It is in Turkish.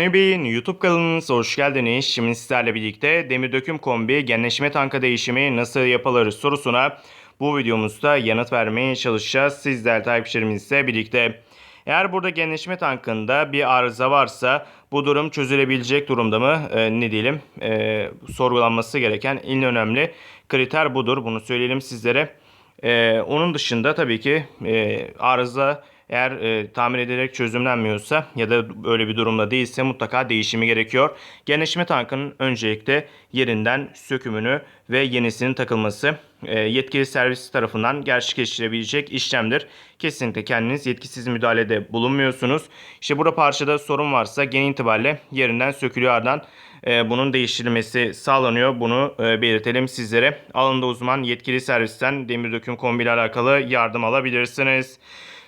Bey'in YouTube kanalınıza hoş geldiniz. Şimdi sizlerle birlikte demir döküm kombi genleşme tanka değişimi nasıl yapılır sorusuna bu videomuzda yanıt vermeye çalışacağız. Sizler takipçilerimizle birlikte. Eğer burada genleşme tankında bir arıza varsa bu durum çözülebilecek durumda mı? Ee, ne diyelim? Ee, sorgulanması gereken en önemli kriter budur. Bunu söyleyelim sizlere. Ee, onun dışında tabii ki e, arıza eğer e, tamir edilerek çözümlenmiyorsa ya da böyle bir durumda değilse mutlaka değişimi gerekiyor. Genleşme tankının öncelikle yerinden sökümünü ve yenisinin takılması e, yetkili servis tarafından gerçekleştirebilecek işlemdir. Kesinlikle kendiniz yetkisiz müdahalede bulunmuyorsunuz. İşte burada parçada sorun varsa genel itibariyle yerinden sökülüyor ardından e, bunun değiştirilmesi sağlanıyor. Bunu e, belirtelim sizlere. Alanda uzman yetkili servisten demir döküm kombi ile alakalı yardım alabilirsiniz.